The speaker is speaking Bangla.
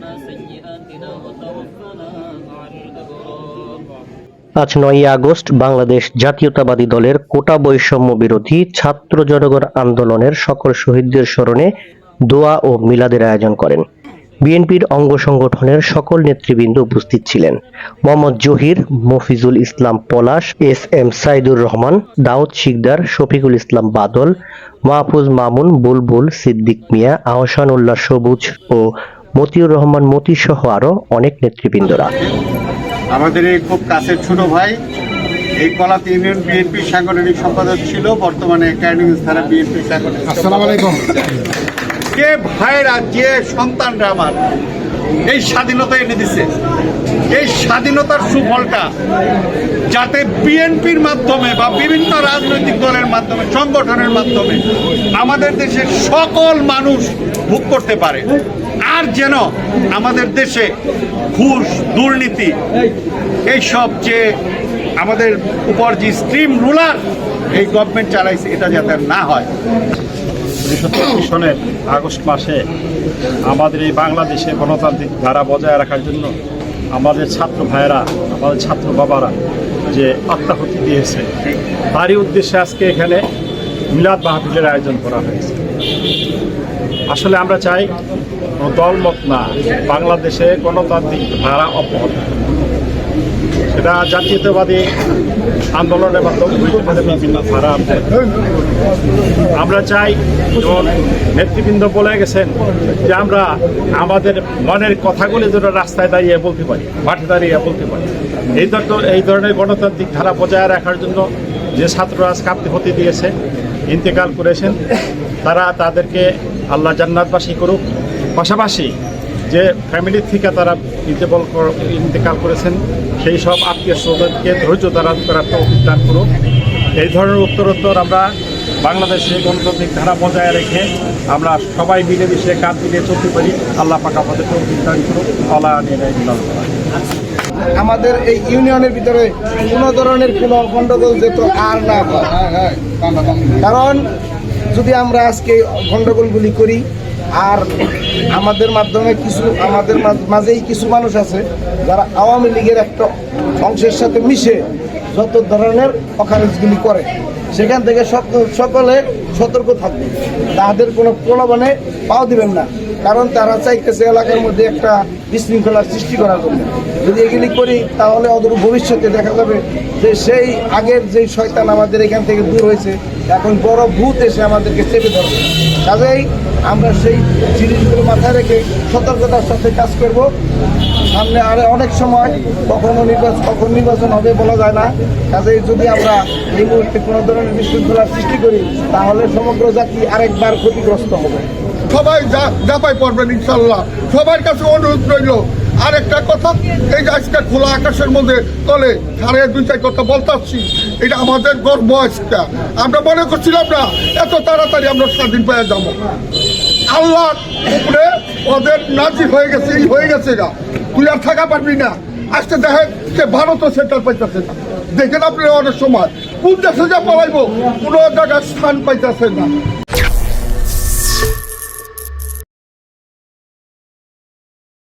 عنا سيئاتنا وتوفنا مع الأبرار আজ নয়ই আগস্ট বাংলাদেশ জাতীয়তাবাদী দলের কোটা বৈষম্য বিরোধী ছাত্র জনগণ আন্দোলনের সকল শহীদদের স্মরণে দোয়া ও মিলাদের আয়োজন করেন বিএনপির অঙ্গ সংগঠনের সকল নেতৃবৃন্দ উপস্থিত ছিলেন মোহাম্মদ জহির মফিজুল ইসলাম পলাশ এস এম সাইদুর রহমান দাউদ শিকদার শফিকুল ইসলাম বাদল মাহফুজ মামুন বুলবুল সিদ্দিক মিয়া আহসান উল্লাহ সবুজ ও মতিউর রহমান মতি সহ আরও অনেক নেতৃবৃন্দরা। আমাদের এই খুব কাছের ছোট ভাই এই কলাত ইউনিয়ন বিএনপি সাংগঠনিক সম্পাদক ছিল বর্তমানে ক্যানিগঞ্জ থানা বিএনপি সাংগঠনিক আসসালামু আলাইকুম। যে ভাইরা যে সন্তানরা আমার এই স্বাধীনতা এনে দিছে। এই স্বাধীনতার সুফলটা যাতে বিএনপির মাধ্যমে বা বিভিন্ন রাজনৈতিক দলের মাধ্যমে সংগঠনের মাধ্যমে আমাদের দেশের সকল মানুষ ভোগ করতে পারে। আর যেন আমাদের দেশে ঘুষ, দুর্নীতি, এইসব যে আমাদের উপর যে স্ট্রিম রুলার এই গভর্নমেন্ট চালাইছে, এটা যাতে না হয়। উনিশশো চব্বিশ সনের আগস্ট মাসে আমাদের এই বাংলাদেশে গণতান্ত্রিক ধারা বজায় রাখার জন্য আমাদের ছাত্র ভাইয়েরা, আমাদের ছাত্র বাবারা যে আত্মাহুতি দিয়েছে, তারই উদ্দেশ্যে আজকে এখানে মিলাদ মাহফিলের আয়োজন করা হয়েছে। আসলে আমরা চাই দলমত না। বাংলাদেশে গণতান্ত্রিক ধারা অব্যাহত সেটা জাতীয়তাবাদী আন্দোলনের মাধ্যমে বিভিন্ন ধারা আমরা চাই যেমন নেতৃবৃন্দ বলে গেছেন যে আমরা আমাদের মনের কথাগুলি যেন রাস্তায় দাঁড়িয়ে বলতে পারি, মাঠে দাঁড়িয়ে বলতে পারি। এই এই ধরনের গণতান্ত্রিক ধারা বজায় রাখার জন্য যে ছাত্ররা কাঁপতে হতে দিয়েছে, ইন্তেকাল করেছেন, তারা তাদেরকে আল্লাহ জান্নাতবাসী করুক। পাশাপাশি যে ফ্যামিলির থেকে তারা ইন্তেকাল কর- ইন্তেকাল করেছেন, সেই সব আত্মীয় স্বজনকে ধৈর্য ধারণ করার তৌফিক দান করুক। এই ধরনের উত্তরোত্তর আমরা বাংলাদেশে গণতান্ত্রিক ধারা বজায় রেখে আমরা সবাই মিলেমিশে কাঁধ মিলিয়ে চলতে পারি। আল্লাহ পাক আমাদের তৌফিক দান করুক আল্লাহ আমাদের এই ইউনিয়নের ভিতরে কোনো ধরনের কোনো গন্ডগোল যেত আর না কারণ যদি আমরা আজকে এই গন্ডগোলগুলি করি আর আমাদের মাধ্যমে কিছু, আমাদের মাঝেই কিছু মানুষ আছে যারা আওয়ামী লীগের একটা অংশের সাথে মিশে যত ধরনের অকারেজগুলি করে, সেখান থেকে সকলে সতর্ক থাকবে। তাদের কোনো প্রলোভনে পাও দিবেন না, কারণ তারা চাইতেছে এলাকার মধ্যে একটা বিশৃঙ্খলার সৃষ্টি করার জন্য। যদি এগুলি করি, তাহলে অদূর ভবিষ্যতে দেখা যাবে যে সেই আগের যেই শয়তান আমাদের এখান থেকে দূর হয়েছে এখন বড় ভূত এসে আমাদেরকে চেপে ধরবে। কাজেই আমরা সেই জিনিসগুলো মাথায় রেখে সতর্কতার সাথে কাজ করব। সামনে আরে অনেক সময় কখনো নির্বাচন কখন নির্বাচন হবে বলা যায় না। কাজেই যদি আমরা এই মুহূর্তে কোনো ধরনের বিশৃঙ্খলার সৃষ্টি করি, তাহলে সমগ্র জাতি আরেকবার ক্ষতিগ্রস্ত হবে। সবাই যা- জাপাই পড়বেন ইনশাল্লাহ। সবার কাছে অনুরোধ রইল আর একটা কথা, এই যে আজকে খোলা আকাশের মধ্যে তলে সাড়ে দুই চার কথা বলতে এটা আমাদের গর্ব আজকে। আমরা মনে করছিলাম না, এত তাড়াতাড়ি আমরা স্বাধীন পেয়ে যাব। আল্লাহ উপরে ওদের নাজির হয়ে গেছে এই হয়ে গেছে গা। তুই আর থাকা পারবি না। আজকে দেখেন যে ভারতও সেন্টার পাইতেছে না। দেখেন আপনি অনেক সময়, কোন দেশে যা পালাইবো, কোনো জায়গায় স্থান পাইতেছে না।